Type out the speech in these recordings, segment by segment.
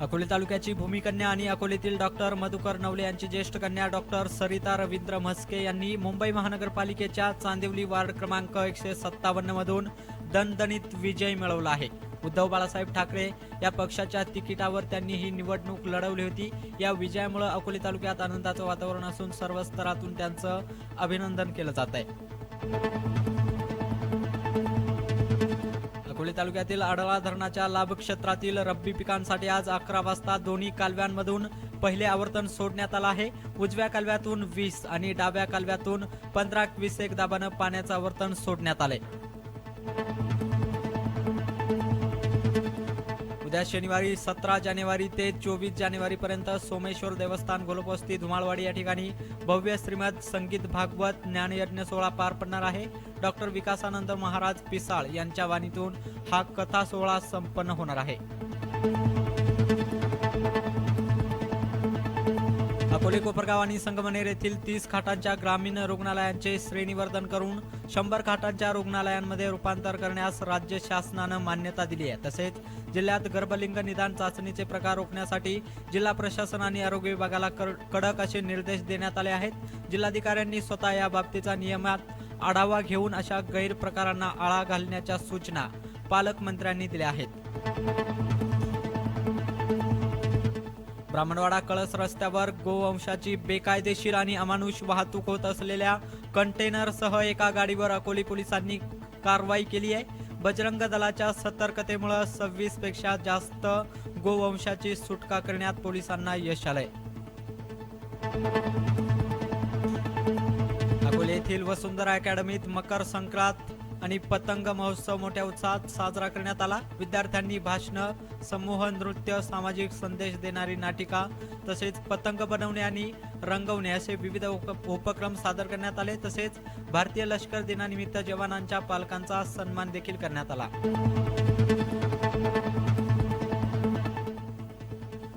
अकोले तालुक्याची भूमिकन्या आणि अकोलेतील डॉक्टर मधुकर नवले यांची ज्येष्ठ कन्या डॉक्टर सरिता रवींद्र म्हस्के यांनी मुंबई महानगरपालिकेच्या चांदिवली वार्ड क्रमांक एकशे सत्तावन्न मधून दणदणीत विजय मिळवला आहे. उद्धव बाळासाहेब ठाकरे या पक्षाच्या तिकिटावर त्यांनी ही निवडणूक लढवली होती. या विजयामुळे अकोले तालुक्यात आनंदाचं वातावरण असून सर्व स्तरातून त्यांचं अभिनंदन केलं जात आहे तालुक्यातील आडळा धरणाच्या लाभक्षेत्रातील रब्बी पिकांसाठी आज अकरा वाजता दोन्ही कालव्यांमधून पहिले आवर्तन सोडण्यात आलं आहे. उजव्या कालव्यातून वीस आणि डाव्या कालव्यातून पंधरा क्विसेक दाबानं पाण्याचं आवर्तन सोडण्यात आलंय. उद्या शनिवारी सतरा जानेवारी ते चोवीस जानेवारी पर्यंत सोमेश्वर देवस्थान गोलपोस्ती धुमाळवाडी या ठिकाणी भव्य श्रीमद संगीत भागवत ज्ञानयज्ञ सोहळा पार पडणार आहे. डॉक्टर विकासानंद महाराज पिसाळ यांच्या वाणीतून हा कथा सोहळा संपन्न होणार आहे. अकोले कोपरगाव आणि संगमनेर येथील तीस खाटांच्या ग्रामीण रुग्णालयांचे श्रेणीवर्धन करून शंभर खाटांच्या रुग्णालयांमध्ये रूपांतर करण्यास राज्य शासनानं मान्यता दिली आहे. तसेच जिल्ह्यात गर्भलिंग निदान चाचणीचे प्रकार रोखण्यासाठी जिल्हा प्रशासन आणि आरोग्य विभागाला कडक असे निर्देश देण्यात आले आहेत. जिल्हाधिकाऱ्यांनी स्वतः या बाबतीचा नियमात आढावा घेऊन अशा गैरप्रकारांना आळा घालण्याच्या सूचना पालकमंत्र्यांनी दिल्या आहेत. ब्राह्मणवाडा कळस रस्त्यावर गोवंशाची बेकायदेशीर आणि अमानुष वाहतूक होत असलेल्या कंटेनरसह एका गाडीवर अकोली पोलिसांनी कारवाई केली आहे. बजरंग दलाच्या सतर्कतेमुळे सव्वीसपेक्षा जास्त गोवंशाची सुटका करण्यात पोलिसांना यश आलंय. अकोले येथील वसुंधरा अकॅडमीत मकर संक्रांत आणि पतंग महोत्सव मोठ्या उत्साहात साजरा करण्यात आला. विद्यार्थ्यांनी भाषणं समूह नृत्य सामाजिक संदेश देणारी नाटिका तसेच पतंग बनवणे आणि रंगवणे असे विविध उपक्रम सादर करण्यात आले. तसेच भारतीय लष्कर दिनानिमित्त जवानांच्या पालकांचा सन्मान देखील करण्यात आला.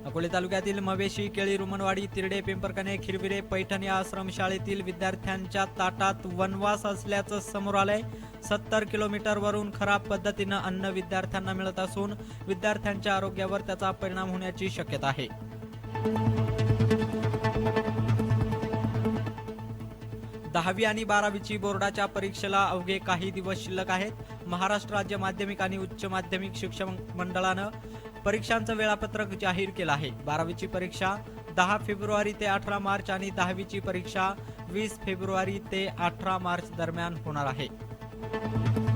अकोले तालुक्यातील मवेशी केळी रुमनवाडी तिरडे पिंपरकणे खिरविरे पैठण या आश्रमशाळेतील विद्यार्थ्यांच्या ताटात वनवास असल्याचं समोर आलंय. सत्तर किलोमीटर वरून खराब पद्धतीनं अन्न विद्यार्थ्यांना मिळत असून विद्यार्थ्यांच्या आरोग्यावर त्याचा परिणाम होण्याची शक्यता आहे. दहावी आणि बारावीची बोर्डाच्या परीक्षेला अवघे काही दिवस शिल्लक आहेत. महाराष्ट्र राज्य माध्यमिक आणि उच्च माध्यमिक शिक्षण मंडळानं परीक्षांचं वेळापत्रक जाहीर केलं आहे. बारावीची परीक्षा दहा फेब्रुवारी ते अठरा मार्च आणि दहावीची परीक्षा वीस फेब्रुवारी ते अठरा मार्च दरम्यान होणार आहे. Thank you.